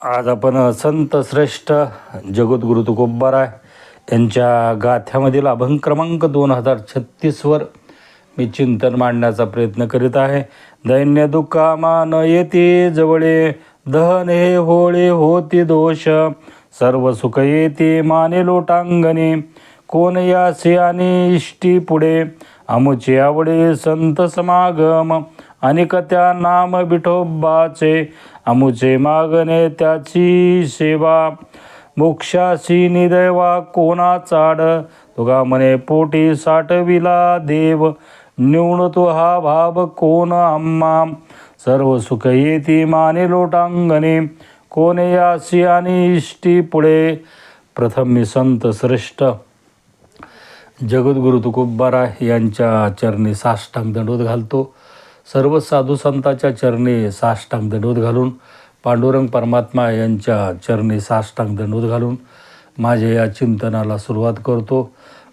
आज आपण संत श्रेष्ठ जगद्गुरु तुकोबाराय यांच्या गाथ्यामधील अभंग क्रमांक दोन हजार छत्तीसवर मी चिंतन मांडण्याचा प्रयत्न करीत आहे. दैन्य दुःखामान येते जवळे दहन हे होळे होती दोष सर्व सुख येते माने लोटांगणे कोण यासे आणि इष्टी पुढे आमुचे आवडे संत समागम अनेक त्या नाम विठोबाचे आमुचे मागणे त्याची सेवा. मोक्षाशी निदैवा कोणा चाड. तुगा मने पोटी साठविला देव. न्यून तो हा भाव कोण आम्हा. सर्व सुख येती माने लोटांगणे. कोणे यासी आणि इष्टी पुढे. प्रथम मी संत श्रेष्ठ. जगद्गुरु तुकुब्बारा यांच्या चरणी साष्टांग दंडोत घालतो. सर्व साधू संतांच्या चरणी साष्टांग दंडोत घालून पांडुरंग परमात्मा यांच्या चरणी साष्टांग दंडोत घालून माझ्या या चिंतनाला सुरुवात करतो.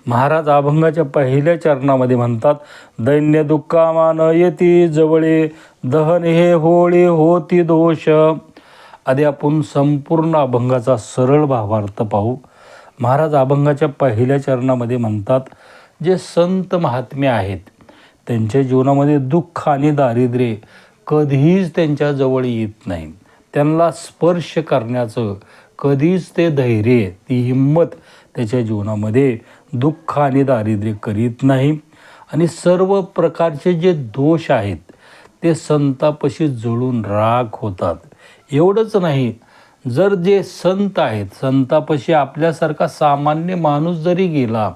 महाराज अभंगाच्या पहिल्या चरणामध्ये म्हणतात दैन्य दुःखामान येती जवळे दहन हे होळी होती दोष. आधी आपण संपूर्ण अभंगाचा सरळ भावार्थ पाहू. महाराज अभंगाच्या पहिल्या चरणामध्ये म्हणतात जे संत महात्मे आहेत त्यांच्या जीवनामध्ये दुःख आणि दारिद्र्य कधीच त्यांच्याजवळ येत नाही. त्यांना स्पर्श करण्याचं कधीच ते धैर्य ती हिंमत त्याच्या जीवनामध्ये दुःख आणि दारिद्र्य करीत नाही. आणि सर्व प्रकारचे जे दोष आहेत ते संतापशी जुळून राख होतात. एवढंच नाही जर जे संत आहेत संतापशी आपल्यासारखा सामान्य माणूस जरी गेला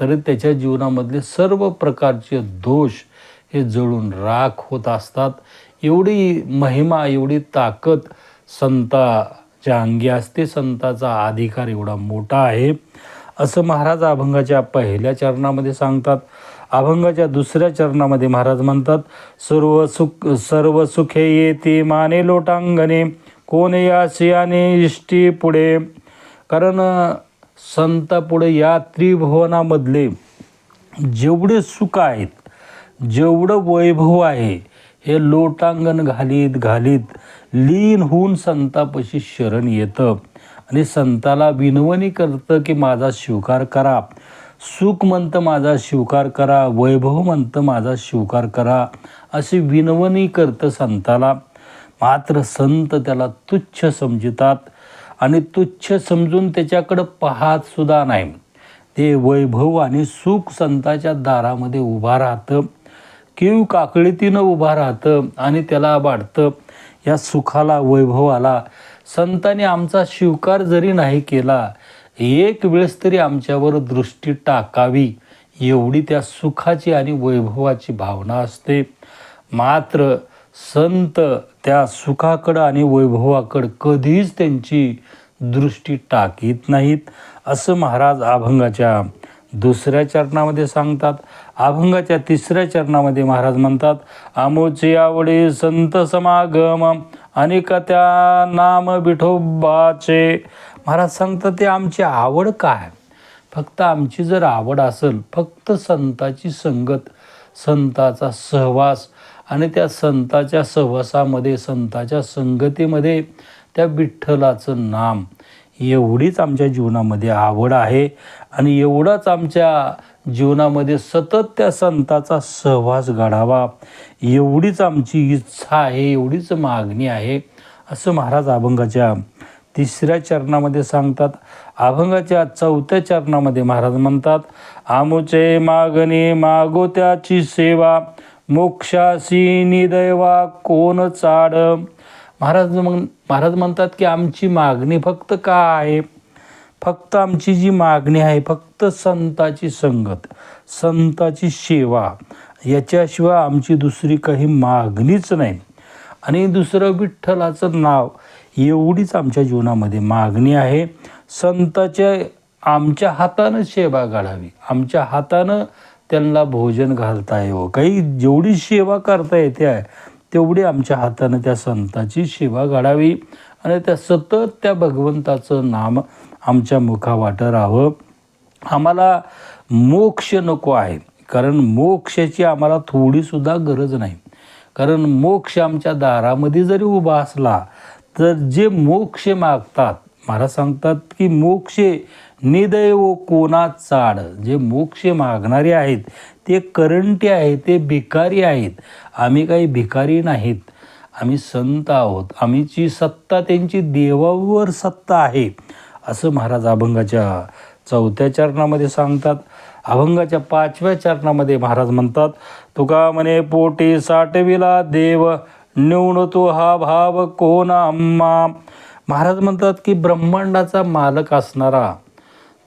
तरी त्याच्या जीवनामधले सर्व प्रकारचे दोष हे जळून राख होत असतात. एवढी महिमा एवढी ताकद संताच्या अंगी असते. संताचा अधिकार एवढा मोठा आहे. असं महाराज अभंगाच्या पहिल्या चरणामध्ये सांगतात. अभंगाच्या दुसऱ्या चरणामध्ये महाराज म्हणतात सर्व सुख सर्व सुखे येते माने लोटांगणे कोण या सियाने इष्टी पुढे? कारण संतापुढे या त्रिभुवनामधले जेवढे सुख आहेत जेवढं वैभव आहे हे लोटांगण घालीत घालीत लीन होऊन संतापाशी शरण येतं. आणि संताला विनवणी करतं की माझा स्वीकार करा. सुख म्हणतं माझा स्वीकार करा वैभव म्हणतं माझा स्वीकार करा अशी विनवणी करतं संताला. मात्र संत त्याला तुच्छ समजतात. आणि तुच्छ समजून त्याच्याकडं पाहत सुद्धा नाही. ते वैभव आणि सुख संताच्या दारामध्ये उभा राहतं. किव काकळीतीनं उभा राहतं आणि त्याला वाटतं या सुखाला वैभवाला संतांनी आमचा स्वीकार जरी नाही केला एक वेळेस तरी आमच्यावर दृष्टी टाकावी. एवढी त्या सुखाची आणि वैभवाची भावना असते. मात्र संत त्या सुखाकडं आणि वैभवाकडं कधीच त्यांची दृष्टी टाकीत नाहीत असं महाराज अभंगाच्या दुसऱ्या चरणामध्ये सांगतात. अभंगाच्या तिसऱ्या चरणामध्ये महाराज म्हणतात आमोचे आवडे संत समागम अनेक त्या नाम विठोबाचे. महाराज सांगतात ते आमची आवड काय? फक्त आमची जर आवड असेल फक्त संताची संगत संताचा सहवास आणि त्या संताच्या सहवासामध्ये संताच्या संगतीमध्ये त्या विठ्ठलाचं नाम एवढीच आमच्या जीवनामध्ये आवड आहे आणि एवढाच आमच्या जीवनामध्ये सतत त्या संताचा सहवास घडावा. एवढीच आमची इच्छा आहे एवढीच मागणी आहे असं महाराज अभंगाच्या तिसऱ्या चरणामध्ये सांगतात. अभंगाच्या चौथ्या चरणामध्ये महाराज म्हणतात आमुचे मागणे मागो त्याची सेवा मोक्षासी निदैवा कोण चाड? महाराज मग महाराज म्हणतात की आमची मागणी फक्त का आहे फक्त आमची जी मागणी आहे फक्त संताची संगत संताची सेवा. याच्याशिवाय आमची दुसरी काही मागणीच नाही. आणि दुसरं विठ्ठलाचं नाव एवढीच आमच्या जीवनामध्ये मागणी आहे. संताच्या आमच्या हातानं सेवा घडावी आमच्या हातानं त्यांना भोजन घालता येवं. काही जेवढी सेवा करता येते आहे तेवढी आमच्या हातानं त्या संताची सेवा घडावी आणि त्या सतत त्या भगवंताचं नाम आमच्या मुखावाटं राहावं. आम्हाला मोक्ष नको आहे. कारण मोक्षाची आम्हाला थोडीसुद्धा गरज नाही. कारण मोक्ष आमच्या दारामध्ये जरी उभा असला तर जे मोक्ष मागतात महाराज सांगतात की मोक्षे निदैव कोणा चाड. जे मोक्ष मागणारे आहेत ते करंटी आहेत ते भिकारी आहेत. आम्ही काही भिकारी नाहीत. आम्ही संत आहोत. आम्हीची सत्ता त्यांची देवावर सत्ता आहे. असं महाराज अभंगाच्या चौथ्या चरणामध्ये सांगतात. अभंगाच्या पाचव्या चरणामध्ये महाराज म्हणतात तुका म्हणे पोटी साठविला देव? न्यून तो हा भाव कोण अम्मा महाराज म्हणतात की ब्रह्मांडाचा मालक असणारा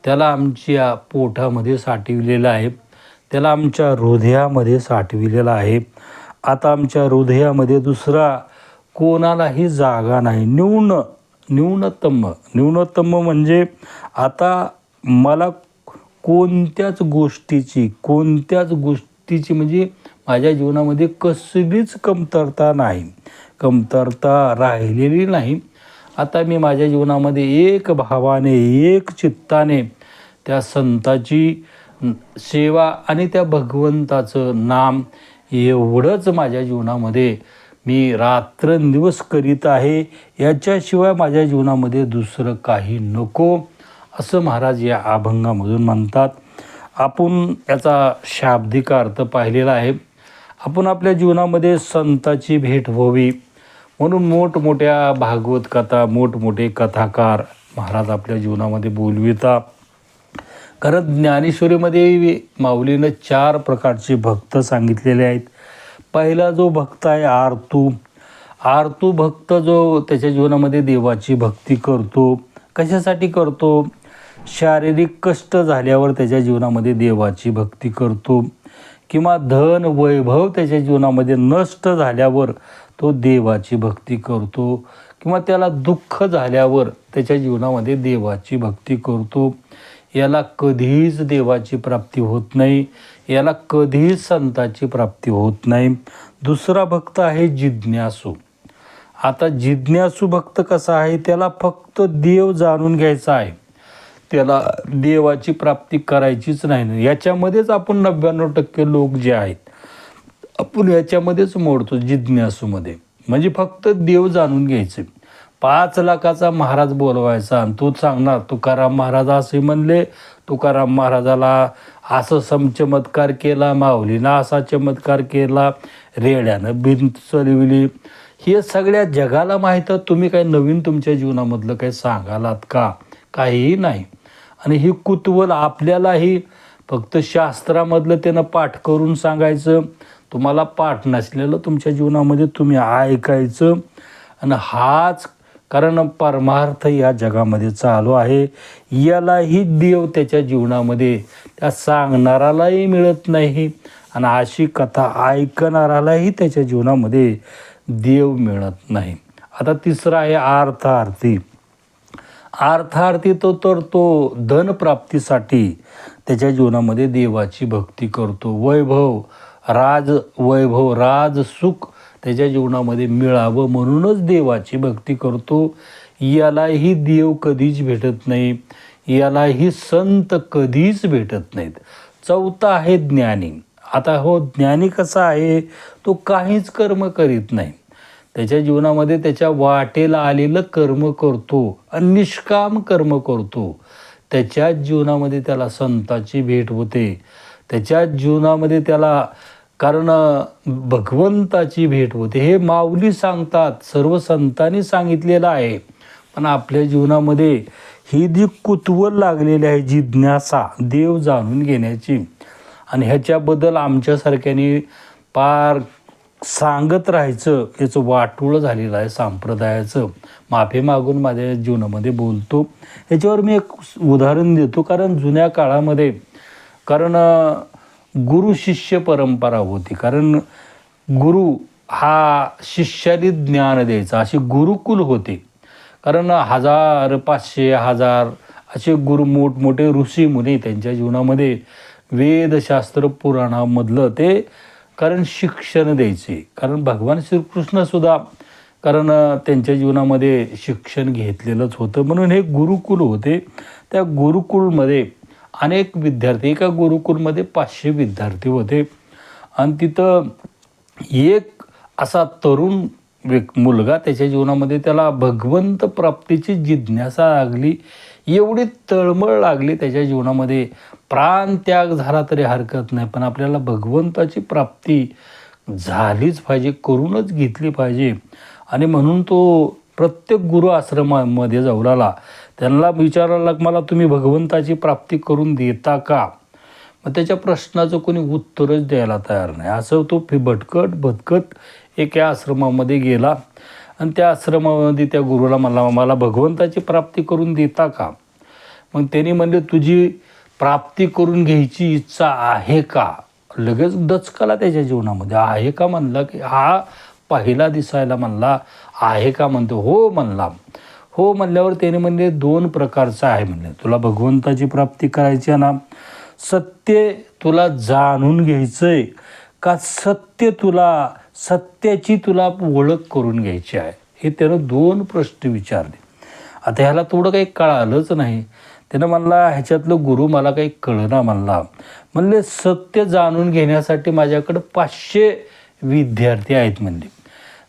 त्याला आमच्या पोटामध्ये साठविलेला आहे त्याला आमच्या हृदयामध्ये साठविलेला आहे. आता आमच्या हृदयामध्ये दुसरा कोणालाही जागा नाही. न्यून न्यूनतम न्यूनतम म्हणजे आता मला कोणत्याच गोष्टीची कोणत्याच गोष्टीची म्हणजे माझ्या जीवनामध्ये कसलीच कमतरता नाही. कमतरता राहिलेली नाही. आता मी माझ्या जीवनामध्ये एक भावाने एक चित्ताने त्या संताची सेवा आणि त्या भगवंताचं नाम एवढंच माझ्या जीवनामध्ये मी रात्रंदिवस करीत आहे. याच्याशिवाय माझ्या जीवनामध्ये दुसरं काही नको असं महाराज या अभंगामधून म्हणतात. आपण याचा शाब्दिक अर्थ पाहिलेला आहे. आपण आपल्या जीवनामध्ये संताची भेट व्हावी. म्हणून मोठमोठ्या भागवत कथा मोठमोठे कथाकार महाराज आपल्या जीवनामध्ये बोलविता. कारण ज्ञानेश्वरीमध्ये माऊलीनं चार प्रकारचे भक्त सांगितलेले आहेत. पहिला जो भक्त आहे आरतू. आरतू भक्त जो त्याच्या जीवनामध्ये देवाची भक्ती करतो. कशासाठी करतो? शारीरिक कष्ट झाल्यावर त्याच्या जीवनामध्ये देवाची भक्ती करतो. किंवा धन वैभव त्याच्या जीवनामध्ये नष्ट झाल्यावर तो देवाची भक्ती करतो किंवा त्याला दुःख झाल्यावर त्याच्या जीवनामध्ये देवाची भक्ती करतो. याला कधीच देवाची प्राप्ती होत नाही. याला कधीच संताची प्राप्ती होत नाही. दुसरा भक्त आहे जिज्ञासू. आता जिज्ञासू भक्त कसा आहे? त्याला फक्त देव जाणून घ्यायचा आहे. त्याला देवाची प्राप्ती करायचीच नाही. याच्यामध्येच आपण नव्याण्णव टक्के लोक जे आहेत आपण याच्यामध्येच मोडतो जिज्ञासूमध्ये. म्हणजे फक्त देव जाणून घ्यायचे. पाच लाखाचा महाराज बोलवायचा आणि तोच सांगणार तुकाराम महाराज असे म्हणले तुकाराम महाराजाला असं सम चमत्कार केला माऊलीनं असा चमत्कार केला रेड्यानं बिन चलविली. हे सगळ्या जगाला माहीत तुम्ही काही नवीन तुमच्या जीवनामधलं काही सांगालात का? काहीही नाही. आणि ही कुतूहल आपल्यालाही फक्त शास्त्रामधलं त्यानं पाठ करून सांगायचं. तुम्हाला पाठ नसलेलं तुमच्या जीवनामध्ये तुम्ही ऐकायचं. आणि हाच कारण परमार्थ या जगामध्ये चालू आहे. यालाही देव त्याच्या जीवनामध्ये त्या सांगणारालाही मिळत नाही. आणि अशी कथा ऐकणारालाही त्याच्या जीवनामध्ये देव मिळत नाही. आता तिसरा आहे अर्थार्थी अर्थार्थी तो तर तो धनप्राप्तीसाठी त्याच्या जीवनामध्ये देवाची भक्ती करतो. वैभव राज वैभव राज सुख त्याच्या जीवनामध्ये मिळावं म्हणूनच देवाची भक्ती करतो. यालाही देव कधीच भेटत नाही. यालाही संत कधीच भेटत नाहीत. चौथा आहे ज्ञानी. आता हो ज्ञानी कसा आहे? तो काहीच कर्म करीत नाही. त्याच्या जीवनामध्ये त्याच्या वाटेला आलेलं कर्म करतो आणि निष्काम कर्म करतो. त्याच्या जीवनामध्ये त्याला संताची भेट होते. त्याच्या जीवनामध्ये त्याला कारण भगवंताची भेट होते. हे माऊली सांगतात सर्व संतांनी सांगितलेलं आहे. पण आपल्या जीवनामध्ये ही जी कुतूहल लागलेली आहे जिज्ञासा देव जाणून घेण्याची आणि ह्याच्याबद्दल आमच्यासारख्याने पार सांगत राहायचं याचं वाटोळं झालेलं आहे संप्रदायाचं. माफी मागून माझ्या जीवनामध्ये बोलतो. याच्यावर मी एक उदाहरण देतो. कारण जुन्या काळामध्ये कारण गुरु शिष्य परंपरा होती. कारण गुरु हा शिष्याने ज्ञान द्यायचा. असे गुरुकुल होते. कारण हजार पाचशे हजार असे गुरु मोठमोठे ऋषी मुनी त्यांच्या जीवनामध्ये वेदशास्त्र पुराणामधलं ते कारण शिक्षण द्यायचे. कारण भगवान श्रीकृष्णसुद्धा कारण त्यांच्या जीवनामध्ये शिक्षण घेतलेलंच होतं. म्हणून हे गुरुकुल होते. त्या गुरुकुलमध्ये अनेक विद्यार्थी एका गुरुकुलमध्ये पाचशे विद्यार्थी होते. आणि तिथं एक असा तरुण मुलगा त्याच्या जीवनामध्ये त्याला भगवंत प्राप्तीची जिज्ञासा लागली. एवढी तळमळ लागली त्याच्या जीवनामध्ये. प्राणत्याग झाला तरी हरकत नाही पण आपल्याला भगवंताची प्राप्ती झालीच पाहिजे करूनच घेतली पाहिजे. आणि म्हणून तो प्रत्येक गुरु आश्रमामध्ये जाऊ लागला. त्यांना विचारायला मला तुम्ही भगवंताची प्राप्ती करून देता का? मग त्याच्या प्रश्नाचं कोणी उत्तरच द्यायला तयार नाही. असं तो फि भटकट भटकट एका आश्रमामध्ये गेला. आणि त्या आश्रमामध्ये त्या गुरुला मला मला भगवंताची प्राप्ती करून देता का? मग त्यांनी म्हणले तुझी प्राप्ती करून घ्यायची इच्छा आहे का? लगेच दचकाला त्याच्या जीवनामध्ये. आहे का? म्हणला की हा पहिला दिसायला म्हणला आहे का? म्हणतो. हो म्हणला. हो म्हणल्यावर त्याने म्हणले दोन प्रकारचं आहे म्हणले. तुला भगवंताची प्राप्ती करायची आहे ना सत्य तुला जाणून घ्यायचं आहे का सत्य तुला सत्याची तुला ओळख करून घ्यायची आहे? हे त्यानं दोन प्रश्न विचारले. आता ह्याला थोडं काही कळालंच नाही. त्यानं म्हणला ह्याच्यातलं गुरु मला काही कळना म्हणला. म्हणले सत्य जाणून घेण्यासाठी माझ्याकडं पाचशे विद्यार्थी आहेत म्हणले.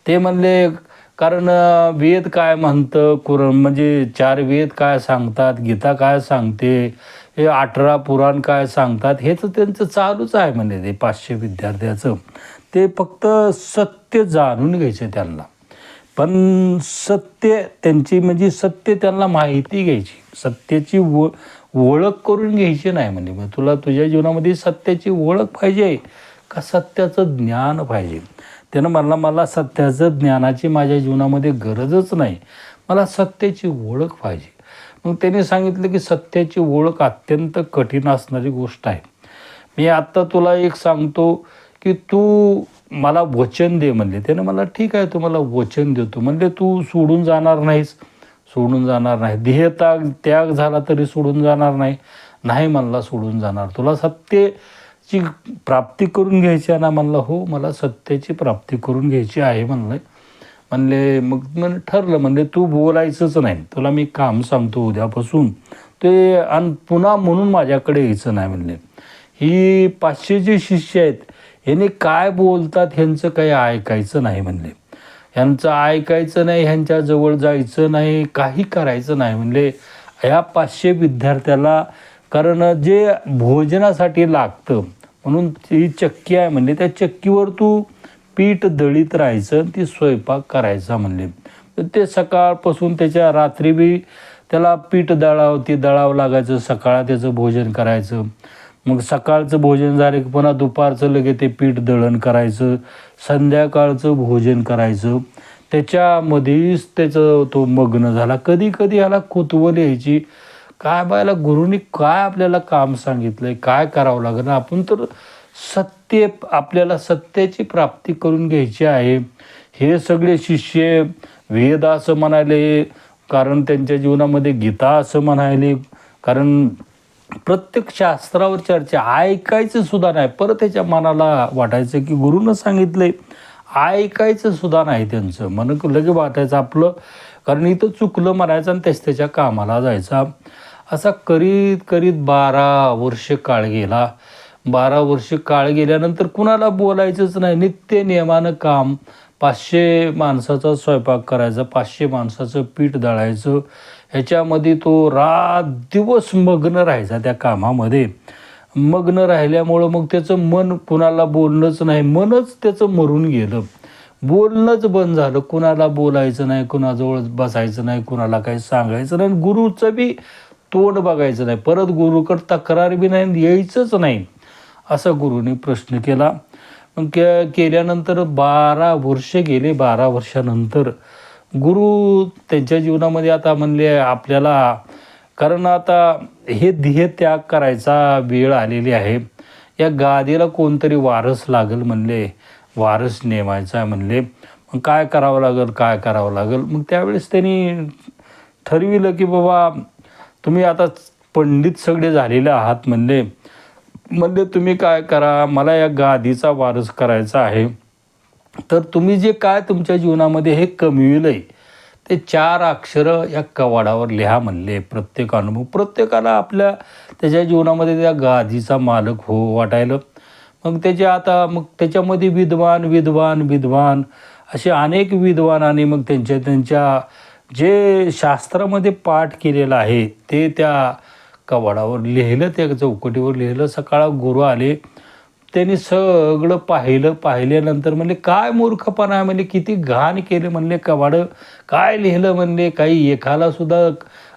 ते म्हणले कारण वेद काय म्हणतं? कुर म्हणजे चार वेद काय सांगतात? गीता काय सांगते? हे अठरा पुराण काय सांगतात? हेच त्यांचं चालूच आहे म्हणजे ते पाचशे विद्यार्थ्याचं. ते फक्त सत्य जाणून घ्यायचं त्यांना. पण सत्य त्यांची म्हणजे सत्य त्यांना माहिती घ्यायची. सत्याची ओ ओळख करून घ्यायची नाही म्हणजे मग तुला तुझ्या जीवनामध्ये सत्याची ओळख पाहिजे. का सत्याचं ज्ञान पाहिजे? त्यानं मला मला सत्याचं ज्ञानाची माझ्या जीवनामध्ये गरजच नाही. मला सत्याची ओळख पाहिजे. मग त्याने सांगितलं की सत्याची ओळख अत्यंत कठीण असणारी गोष्ट आहे. मी आत्ता तुला एक सांगतो की तू मला वचन दे म्हणले. त्यानं मला ठीक आहे तुम्हाला वचन देतो. म्हणले तू सोडून जाणार नाहीस. सोडून जाणार नाही. ध्येयता त्याग झाला तरी सोडून जाणार नाही. नाही म्हणला सोडून जाणार. तुला सत्य हो, सत्याची प्राप्ती करून घ्यायची आहे ना म्हणलं हो मला सत्याची प्राप्ती करून घ्यायची आहे म्हणलं म्हणले मग म्हण ठरलं म्हणले तू बोलायचंच नाही. तुला मी काम सांगतो उद्यापासून. ते आणि पुन्हा म्हणून माझ्याकडे यायचं नाही म्हणले. ही पाचशे जे शिष्य आहेत ह्याने काय बोलतात ह्यांचं काही ऐकायचं नाही म्हणले. ह्यांचं ऐकायचं नाही ह्यांच्याजवळ जायचं नाही काही करायचं नाही म्हणले. ह्या पाचशे विद्यार्थ्याला कारण जे भोजनासाठी लागतं म्हणून ती चक्की आहे म्हणले. त्या चक्कीवर तू पीठ दळीत राहायचं आणि ती स्वयंपाक करायचा म्हणले. तर ते सकाळपासून त्याच्या रात्री बी त्याला पीठ दळावं ती दळावं लागायचं. सकाळ त्याचं भोजन करायचं. मग सकाळचं भोजन झालं की पुन्हा दुपारचं लगे ते पीठ दळण करायचं. संध्याकाळचं भोजन करायचं. त्याच्यामध्येच त्याचं तो मग्न झाला. कधी कधी याला कुतवल यायची. काय बायला गुरुनी काय आपल्याला काम सांगितलंय काय करावं लागणार आपण तर सत्य आपल्याला सत्याची प्राप्ती करून घ्यायची आहे. हे सगळे शिष्य वेद असं म्हणाले कारण त्यांच्या जीवनामध्ये गीता असं म्हणाले कारण प्रत्येक शास्त्रावर चर्चा ऐकायचं सुद्धा नाही. परत त्याच्या मनाला वाटायचं की गुरुनं सांगितलंय ऐकायचं सुद्धा नाही त्यांचं. मन लगे वाटायचं आपलं कारण इथं चुकलं म्हणायचं आणि त्याच त्याच्या कामाला जायचा. असा करीत करीत बारा वर्ष काळ गेला. बारा वर्ष काळ गेल्यानंतर कुणाला बोलायचंच नाही. नित्य नियमानं काम पाचशे माणसाचा स्वयंपाक करायचा पाचशे माणसाचं पीठ दळायचं. ह्याच्यामध्ये तो रात दिवस मग्न राहायचा त्या कामामध्ये. मग्न राहिल्यामुळं मग त्याचं मन कुणाला बोलणंच नाही. मनच त्याचं मरून गेलं. बोलणंच बंद झालं. कुणाला बोलायचं नाही कुणाजवळ बसायचं नाही कुणाला काही सांगायचं नाही. गुरुचं बी तोंड बघायचं नाही. परत गुरुकडं तक्रार बी नाही आणि यायचंच नाही. असा गुरुने प्रश्न केला. मग के केल्यानंतर बारा वर्ष गेले बारा वर्षानंतर. गुरु त्यांच्या जीवनामध्ये आता म्हणले आपल्याला कारण आता हे ध्येय त्याग करायचा वेळ आलेली आहे. या गादीला कोणतरी वारस लागेल म्हणले. वारस नेमायचा आहे म्हणले. मग काय करावं लागेल काय करावं लागेल? मग त्यावेळेस त्यांनी ठरविलं की बाबा तुम्ही आता पंडित सगळे झालेले आहात म्हणले. म्हणले तुम्ही काय करा? मला या गादीचा वारस करायचा आहे. तर तुम्ही जे काय तुमच्या जीवनामध्ये हे कमविलं आहे ते चार अक्षरं या कवाडावर लिहा म्हणले. प्रत्येक अनुभव प्रत्येकाला आपल्या त्याच्या जीवनामध्ये त्या गादीचा मालक हो वाटायलं. मग त्याचे आता मग त्याच्यामध्ये विद्वान विद्वान विद्वान असे अनेक विद्वानांनी मग त्यांच्या त्यांच्या जे शास्त्रामध्ये पाठ केलेलं आहे ते त्या कवाडावर लिहिलं त्या चौकटीवर लिहिलं सकाळ गुरु आले त्यांनी सगळं पाहिलं पाहिल्यानंतर म्हणले काय मूर्खपणा म्हणले किती घाण केले म्हणले कवाडं काय लिहिलं म्हणले काही एकाला सुद्धा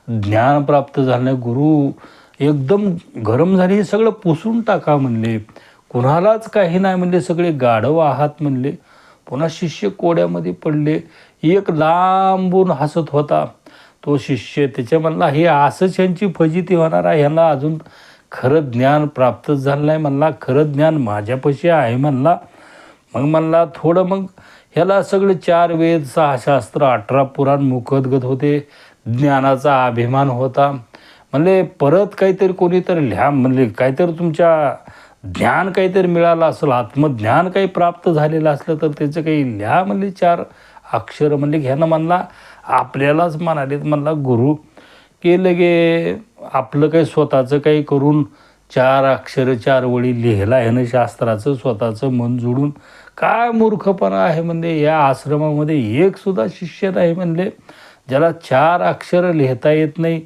ज्ञान प्राप्त झालं गुरु एकदम गरम झाले हे सगळं पुसून टाका म्हणले. कुणालाच काही नाही म्हणले सगळे गाढव आहात म्हणले. पुन्हा शिष्य कोड्यामध्ये पडले. एक लांबून हसत होता. तो शिष्य त्याच्या म्हणला हे असंच यांची फजिती होणार आहे. ह्यांना अजून खरं ज्ञान प्राप्त झालं नाही. म्हणला खरं ज्ञान माझ्यापाशी आहे. म्हणला. मग म्हणला थोडं मग ह्याला सगळे चार वेद सहा शास्त्र अठरा पुराण मुखदगत होते. ज्ञानाचा अभिमान होता. म्हणले परत काहीतरी कोणीतरी लिहा. म्हणले काहीतरी तुमच्या ज्ञान काहीतरी मिळालं असेल आत्मज्ञान काही प्राप्त झालेलं असलं तर त्याचं काही लिहा. म्हणले चार अक्षर म्हणले घ्यानं म्हणला आपल्यालाच म्हणाले म्हणला गुरु की लगे आपलं काही स्वतःचं काही करून चार अक्षर चार वळी लिहिला आहे ना शास्त्राचं स्वतःचं मन जोडून. काय मूर्खपणा आहे म्हणजे या आश्रमामध्ये एकसुद्धा शिष्य नाही म्हणले. ज्याला चार अक्षर लिहिता येत नाही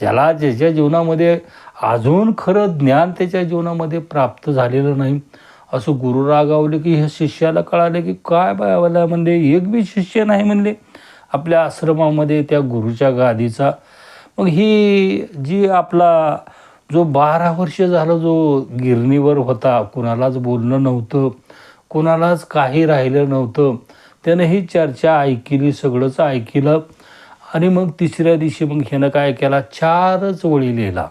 ज्याला ज्याच्या जीवनामध्ये अजून खरं ज्ञान त्याच्या जीवनामध्ये प्राप्त झालेलं नाही. असं गुरु रागावले की हे शिष्याला कळालं की काय बायावाला म्हणले एक बी शिष्य नाही म्हणले. आपल्या आश्रमामध्ये त्या गुरुच्या गादीचा. मग ही जी आपला जो बारा वर्ष झालं जो गिरणीवर होता कुणालाच बोलणं नव्हतं कुणालाच काही राहिलं नव्हतं त्यानं ही चर्चा ऐकली सगळंच ऐकलं. आणि मग तिसऱ्या दिवशी मग ह्यानं काय केला? चारच वळी लिहिला.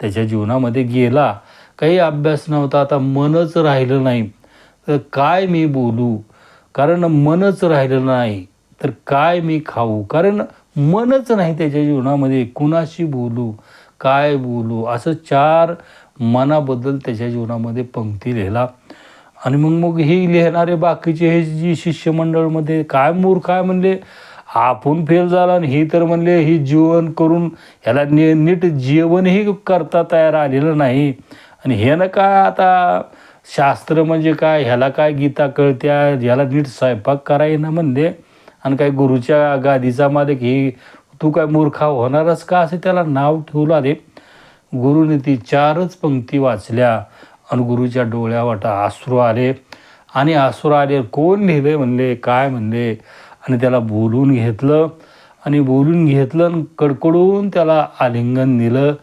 त्याच्या जीवनामध्ये गेला. काही अभ्यास नव्हता आता मनच राहिलं नाही. तर काय मी बोलू? कारण मनच राहिलं नाही तर काय मी खाऊ? कारण मनच नाही त्याच्या जीवनामध्ये. कुणाशी बोलू? काय बोलू? असं चार मनाबद्दल त्याच्या जीवनामध्ये पंक्ती लिहिला. आणि मग मग हे लिहिणारे बाकीचे हे जी शिष्यमंडळमध्ये काय मूर्ख आहे म्हणले? आपण फेल झाला आणि हे तर म्हणले ही जीवन करून ह्याला नि नीट जेवणही करता तयार आलेलं नाही. आणि ह्यानं काय आता शास्त्र म्हणजे काय? ह्याला काय गीता कळत्या? ह्याला नीट स्वयंपाक करायना म्हणले. आणि काय गुरुच्या गादीचा मालक ही तू काय मूर्खा होणारच का असं त्याला नाव ठेवलं आले गुरुने ती चारच पंक्ती वाचल्या. आणि गुरुच्या डोळ्यावाटा आश्रू आले. आणि आसरू आले कोण लिहिले म्हणले? काय म्हणले? आणि त्याला बोलून घेतलं. आणि बोलून घेतलं आणि कडकडून त्याला आलिंगन दिलं.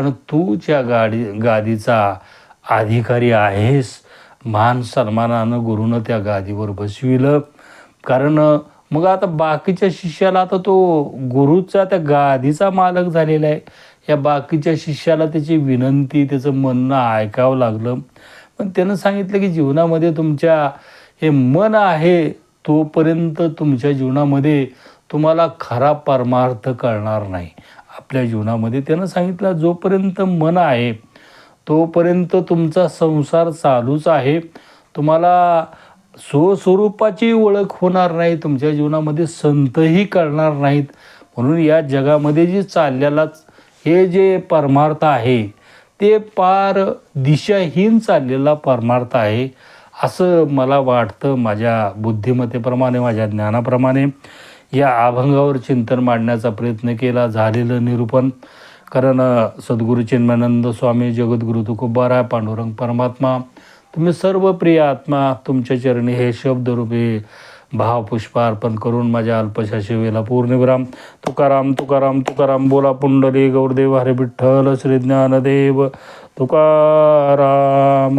आणि तू ज्या गाडी गादीचा अधिकारी आहेस मान सन्मानानं गुरुनं त्या गादीवर बसविलं. कारण मग आता बाकीच्या शिष्याला आता तो गुरुचा त्या गादीचा मालक झालेला आहे. या बाकीच्या शिष्याला त्याची विनंती त्याचं म्हणणं ऐकावं लागलं. पण त्यानं सांगितलं की जीवनामध्ये तुमच्या हे मन आहे तोपर्यंत तुमच्या जीवनामध्ये तुम्हाला खरा परमार्थ कळणार नाही. आपल्या जीवनामध्ये. त्यानं सांगितलं जोपर्यंत मन आहे तोपर्यंत तुमचा संसार चालूच आहे. तुम्हाला स्वस्वरूपाची ओळख होणार नाही तुमच्या जीवनामध्ये संतही कळणार नाहीत. म्हणून या जगामध्ये जे चाललेलाच हे जे परमार्थ आहे ते पार दिशाहीन चाललेला परमार्थ आहे असं मला वाटतं माझ्या बुद्धिमत्तेप्रमाणे माझ्या ज्ञानाप्रमाणे. या अभंगावर चिंतन मांडण्याचा प्रयत्न केला झालेलं निरूपण. कारण सद्गुरू चिन्मानंद स्वामी जगद्गुरु तुकोबाराय पांडुरंग परमात्मा तुम्ही सर्व प्रिय आत्मा तुमच्या चरणी हे शब्दरूपे भावपुष्प अर्पण करून माझ्या अल्पशा शिवेला पूर्णविराम. तुकाराम तुकाराम तुकाराम बोला पुंडली गौरदेव हरे विठ्ठल श्री ज्ञानदेव तुकाराम.